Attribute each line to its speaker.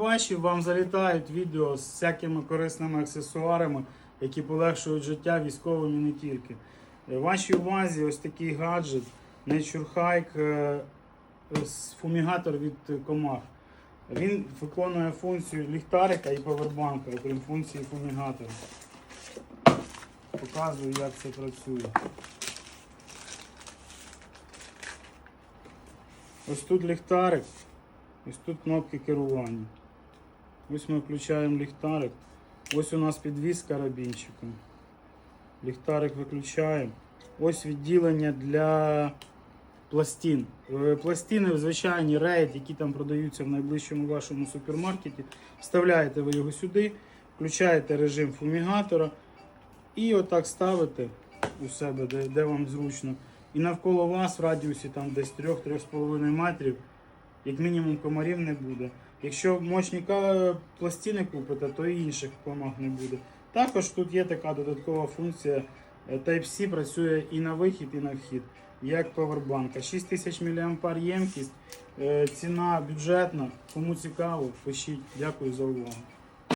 Speaker 1: Ваші вам залітають відео з всякими корисними аксесуарами, які полегшують життя військовим і не тільки. Е, Вашій увазі ось такий гаджет Nature е, фумігатор від комах. Він виконує функцію ліхтарика і павербанка, окрім функції фумігатора. Показую, як це працює. Ось тут ліхтарик, ось тут кнопки керування. Ось ми включаємо ліхтарик. Ось у нас підвіз карабінчиком. Ліхтарик виключаємо. Ось відділення для пластин. Е, Пластини звичайні рейд, які там продаються в найближчому вашому супермаркеті. Вставляєте ви його сюди, включаєте режим фумігатора і отак ставите у себе, де, де вам зручно. І навколо вас в радіусі там десь 3-3,5 метрів, як мінімум комарів не буде. Якщо мощника пластини купите, то і інших комах не буде. Також тут є така додаткова функція. е, Type-C працює і на вихід, і на вхід, як повербанка. 6000 мА ємкість, е, ціна бюджетна. Кому цікаво, пишіть. Дякую за увагу.